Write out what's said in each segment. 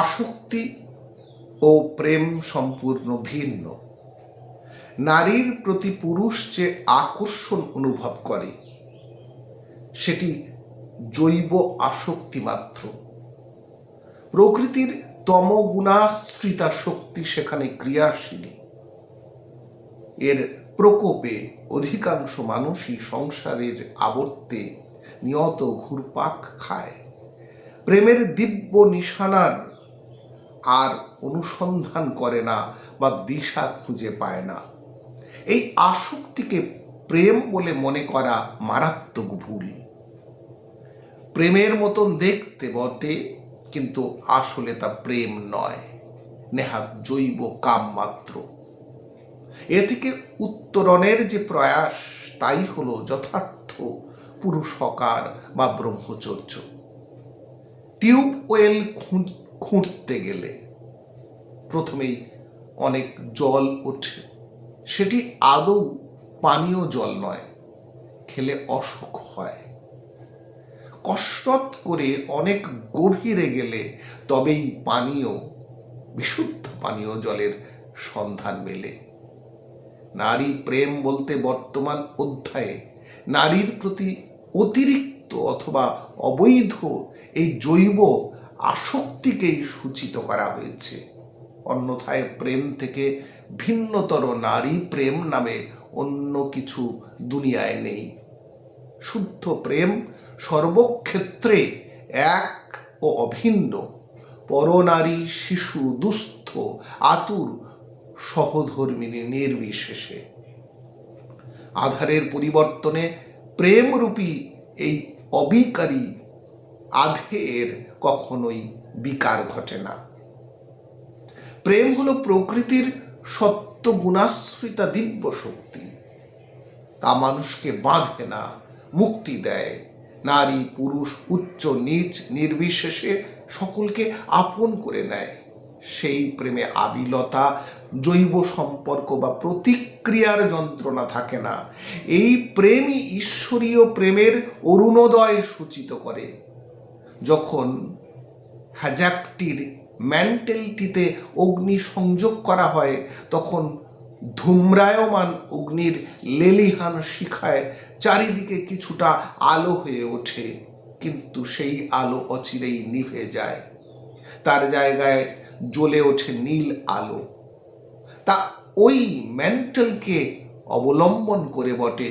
আসক্তি ও প্রেম সম্পূর্ণ ভিন্ন। নারীর প্রতি পুরুষ যে আকর্ষণ অনুভব করে, সেটি জৈব আসক্তি মাত্র। প্রকৃতির তমগুণাশ্রিতা শক্তি সেখানে ক্রিয়াশীল। এর প্রকোপে অধিকাংশ মানুষই সংসারের আবর্তে নিয়ত ঘুরপাক খায়। প্রেমের দিব্য নিশানার আর অনুসন্ধান করে না বা দিশা খুঁজে পায় না। এই আসক্তিকে প্রেম বলে মনে করা মারাত্মক ভুল। প্রেমের মতন দেখতে বটে, কিন্তু আসলে তা প্রেম নয়। নেহাত জৈব কাম মাত্র। এ থেকে উত্তরণের যে প্রয়াস, তাই হলো যথার্থ পুরুষকার বা ব্রহ্মচর্য। টিউবওয়েল খুঁড়তে গেলে প্রথমেই অনেক জল ওঠে। সেটি আদৌ পানীয় জল নয়, খেলে অসুখ হয়। কসরত করে অনেক গভীরে গেলে তবেই পানীয়, বিশুদ্ধ পানীয় জলের সন্ধান মেলে। নারী প্রেম বলতে বর্তমান অধ্যায়ে নারীর প্রতি অতিরিক্ত অথবা অবৈধ এই জৈব আসক্তিকেই সূচিত করা হয়েছে। অন্যথায় প্রেম থেকে ভিন্নতর নারী প্রেম নামে অন্য কিছু দুনিয়ায় নেই। শুদ্ধ প্রেম সর্বক্ষেত্রে এক ও অভিন্ন। পরনারী, শিশু, দুস্থ, আতুর, সহধর্মিনী নির্বিশেষে। আধারের পরিবর্তনে প্রেমরূপী এই অবিকারী আধের কখনোই বিকার ঘটে না। প্রেম হলো প্রকৃতির সত্য গুণাশ্রিতা দিব্য শক্তি। তা মানুষকে বাঁধে না, মুক্তি দেয়। নারী, পুরুষ, উচ্চ, নিচ, নির্বিশেষে সকলকে আপন করে নেয়। সেই প্রেমে আবিলতা জৈব সম্পর্ক বা প্রতিক্রিয়ার যন্ত্রণা থাকে না। এই প্রেমই ঈশ্বরীয় প্রেমের অরুণোদয় সূচিত করে। যখন হ্যাজাকটির ম্যান্টেলটিতে অগ্নি সংযোগ করা হয়, তখন ধূম্রায়মান অগ্নির লেলিহান শিখায় চারিদিকে কিছুটা আলো হয়ে ওঠে, কিন্তু সেই আলো অচিরেই নিভে যায়। তার জায়গায় জ্বলে ওঠে নীল আলো। তা ওই ম্যান্টেলকে অবলম্বন করে বটে।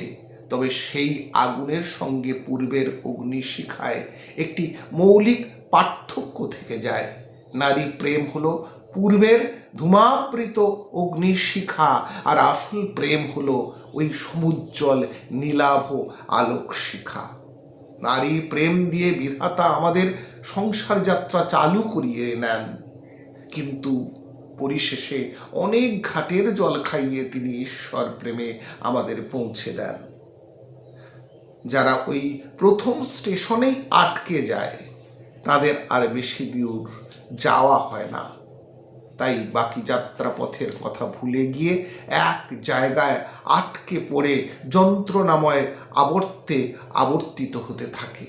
তবে সেই আগুনের সঙ্গে পূর্বের অগ্নিশিখায় একটি মৌলিক পার্থক্য থেকে যায়। নারী প্রেম হলো পূর্বের ধূমাবৃত অগ্নিশিখা, আর আসল প্রেম হলো ওই সমুজ্জ্বল, নীলাভ আলোক শিখা নারী প্রেম দিয়ে বিধাতা আমাদের সংসার যাত্রা চালু করিয়ে নেন। কিন্তু পরিশেষে অনেক ঘাটের জল খাইয়ে তিনি ঈশ্বর প্রেমে আমাদের পৌঁছে দেন। যারা ওই প্রথম স্টেশনেই আটকে যায়, তাদের আর বেশি দূর যাওয়া হয় না। তাই বাকি যাত্রাপথের কথা ভুলে গিয়ে এক জায়গায় আটকে পড়ে যন্ত্রণাময় আবর্তে আবর্তিত হতে থাকে।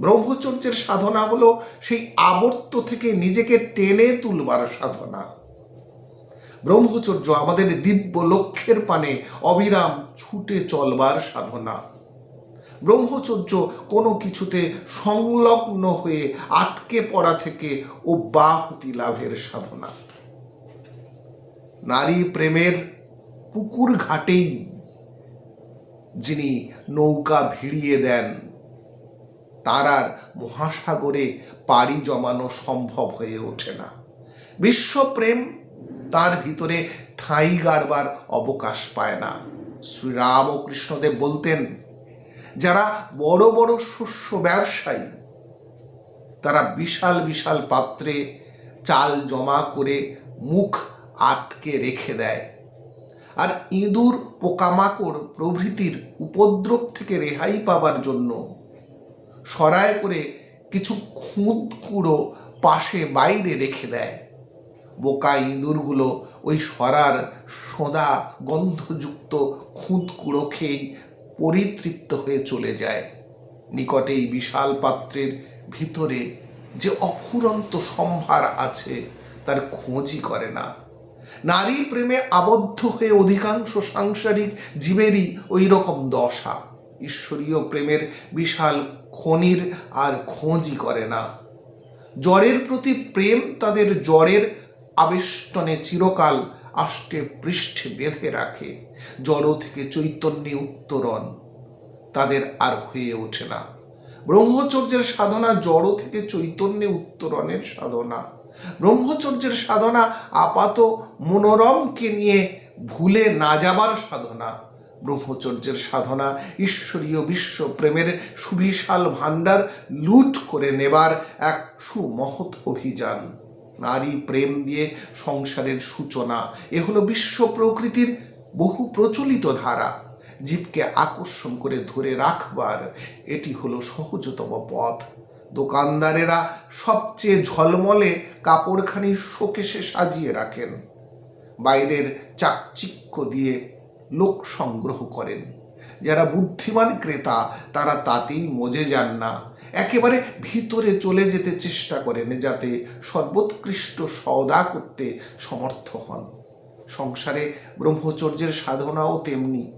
ব্রহ্মচর্যের সাধনা হলো সেই আবর্ত থেকে নিজেকে টেনে তুলবার সাধনা। ব্রহ্মচর্য আমাদের দিব্য লক্ষ্যের পানে অবিরাম ছুটে চলবার সাধনা। ব্রহ্মচর্য কোনো কিছুতে সংলগ্ন হয়ে আটকে পড়া থেকে ও অব্যাহতি লাভের সাধনা। নারী প্রেমের পুকুর ঘাটেই যিনি নৌকা ভিড়িয়ে দেন তার আর মহাসাগরে পাড়ি জমানো সম্ভব হয়ে ওঠে না। বিশ্বপ্রেম তার ভিতরে ঠাঁই গাড়বার অবকাশ পায় না। শ্রীরাম ও কৃষ্ণদেব বলতেন যারা বড় বড় শস্য ব্যবসায়ী, তারা বিশাল বিশাল পাত্রে চাল জমা করে মুখ আটকে রেখে দেয়। আর ইঁদুর, পোকামাকড় প্রভৃতির উপদ্রব থেকে রেহাই পাবার জন্য সরায় করে কিছু খুঁত কুড়ো পাশে বাইরে রেখে দেয়। বোকা ইঁদুরগুলো ওই সরার সোদা গন্ধযুক্ত খুঁত কুড়ো খেয়েই পরিতৃপ্ত হয়ে চলে যায়। নিকটেই বিশাল পাত্রের ভিতরে যে অফুরন্ত সম্ভার আছে, তার খোঁজই করে না। নারী প্রেমে আবদ্ধ হয়ে অধিকাংশ সাংসারিক জীবেরই ওই রকম দশা। ঈশ্বরীয় প্রেমের বিশাল খনির আর খোঁজই করে না। জ্বরের প্রতি প্রেম তাদের জ্বরের আবেষ্টনে চিরকাল আষ্টে পৃষ্ঠে বেঁধে রাখে জড় থেকে চৈতন্যে উত্তরণ। তাদের আর হয়ে ওঠে না। ব্রহ্মচর্যের সাধনা জড় থেকে চৈতন্যে উত্তরণের সাধনা। ব্রহ্মচর্যের সাধনা আপাত মনোরমকে নিয়ে ভুলে না যাবার সাধনা। ব্রহ্মচর্যের সাধনা ঈশ্বরীয় বিশ্ব প্রেমের সুবিশাল ভাণ্ডার লুট করে নেবার এক সুমহৎ অভিযান। নারী প্রেম দিয়ে সংসারের সূচনা। এ হলো বিশ্ব প্রকৃতির বহু প্রচলিত ধারা। জীবকে আকর্ষণ করে ধরে রাখবার এটি হলো সহজতম পথ। দোকানদারেরা সবচেয়ে ঝলমলে কাপড়খানি শোকেশে সাজিয়ে রাখেন। বাইরের চাকচিক্য দিয়ে লোক সংগ্রহ করেন। যারা বুদ্ধিমান ক্রেতা, তারা তাতেই মজে যান না। একেবারে ভিতরে চলে যেতে চেষ্টা করেন যাতে সর্বোৎকৃষ্ট সওদা করতে সমর্থ হন। সংসারে ব্রহ্মচর্যের সাধনাও তেমনি।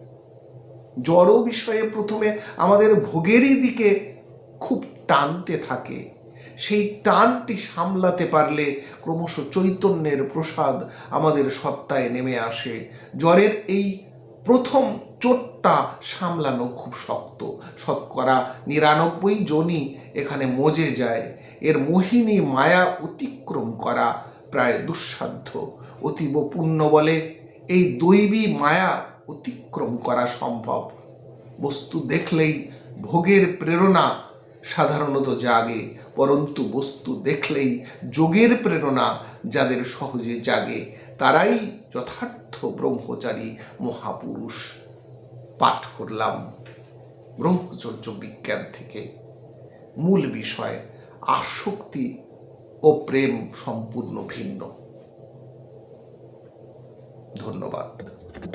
জড় বিষয়ে প্রথমে আমাদের ভোগেরই দিকে খুব টানতে থাকে। সেই টানটি সামলাতে পারলে ক্রমশ চৈতন্যের প্রসাদ আমাদের সত্তায় নেমে আসে। জ্বরের এই প্রথম চোটটা সামলানো খুব শক্ত। শতকরা নিরানব্বই জনই এখানে মজে যায়। এর মোহিনী মায়া অতিক্রম করা প্রায় দুঃসাধ্য। অতীব পুণ্য বলে এই দৈবী মায়া অতিক্রম করা সম্ভব। বস্তু দেখলেই ভোগের প্রেরণা সাধারণত জাগে, পরন্তু বস্তু দেখলেই যোগের প্রেরণা যাদের সহজে জাগে, তারাই যথার্থ ব্রহ্মচারী, মহাপুরুষ। পাঠ করলাম ব্রহ্মচর্য বিজ্ঞান থেকে। মূল বিষয় আসক্তি ও প্রেম সম্পূর্ণ ভিন্ন। ধন্যবাদ।